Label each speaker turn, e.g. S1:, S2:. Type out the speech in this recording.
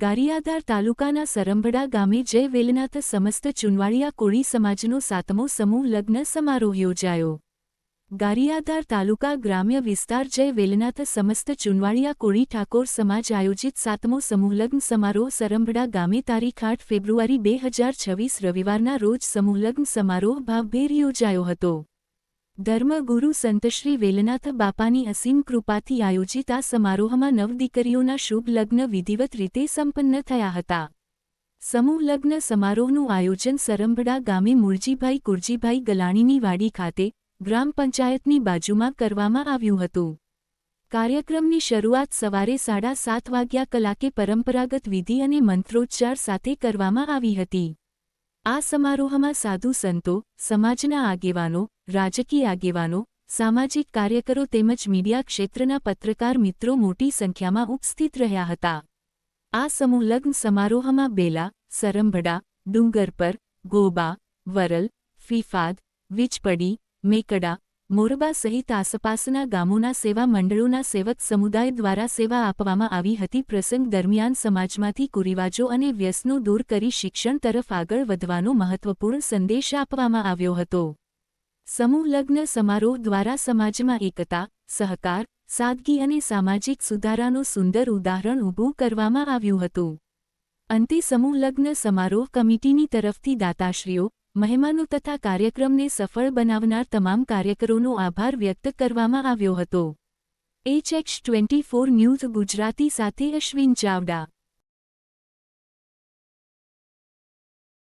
S1: ગારિયાધાર તાલુકાના સરંભડા ગામે જય વેલનાથ સમસ્ત ચુનવાડિયા કોળી સમાજનો સાતમો સમૂહ લગ્ન સમારોહ યોજાયો. ગારિયાધાર તાલુકા ગ્રામ્ય વિસ્તાર જય વેલનાથ સમસ્ત ચુનવાડિયા કોળી ઠાકોર સમાજ આયોજિત સાતમો સમૂહલગ્ન સમારોહ સરંભડા ગામે તારીખ આઠ ફેબ્રુઆરી બે હજાર છવ્વીસ રવિવારના રોજ સમૂહલગ્ન સમારોહ ભાવભેર યોજાયો હતો. ધર્મગુરુ સંતશ્રી વેલનાથ બાપાની અસીમ કૃપાથી આયોજિત આ સમારોહમાં નવ દીકરીઓના શુભ લગ્ન વિધિવત રીતે સંપન્ન થયા હતા. સમૂહ લગ્ન સમારોહનું આયોજન સરંભડા ગામે મૂળજીભાઈ કુરજીભાઈ ગલાણીની વાડી ખાતે ગ્રામ પંચાયતની બાજુમાં કરવામાં આવ્યું હતું. કાર્યક્રમની શરૂઆત સવારે સાડા સાત વાગ્યા કલાકે પરંપરાગત વિધિ અને મંત્રોચ્ચાર સાથે કરવામાં આવી હતી. આ સમારોહમાં સાધુ સંતો, સમાજના આગેવાનો રાજકીય આગેવાનો, સામાજિક કાર્યકરો તેમજ મીડિયા ક્ષેત્રના પત્રકાર મિત્રો મોટી સંખ્યામાં ઉપસ્થિત રહ્યા હતા. આ સમૂહલગ્ન સમારોહમાં બેલા, સરંભડા, ડુંગરપર, ગોબા, વરલ, ફીફાદ, વીજપડી, મેકડા, મોરબા સહિત આસપાસના ગામોના સેવા મંડળોના સેવક સમુદાય દ્વારા સેવા આપવામાં આવી હતી. પ્રસંગ દરમિયાન સમાજમાંથી કુરિવાજો અને વ્યસનો દૂર કરી શિક્ષણ તરફ આગળ વધવાનો મહત્વપૂર્ણ સંદેશ આપવામાં આવ્યો હતો. સમૂહ લગ્ન સમારોહ દ્વારા સમાજમાં એકતા, સહકાર, સાદગી અને સામાજિક સુધારાનું સુંદર ઉદાહરણ ઊભું કરવામાં આવ્યું હતું. અંતે સમૂહ લગ્ન સમારોહ કમિટીની તરફથી દાતાશ્રીઓ, મહેમાનો તથા કાર્યક્રમને સફળ બનાવનાર તમામ કાર્યકરોનો આભાર વ્યક્ત કરવામાં આવ્યો હતો. HX twenty four news Gujarati સાથે અશ્વિન ચાવડા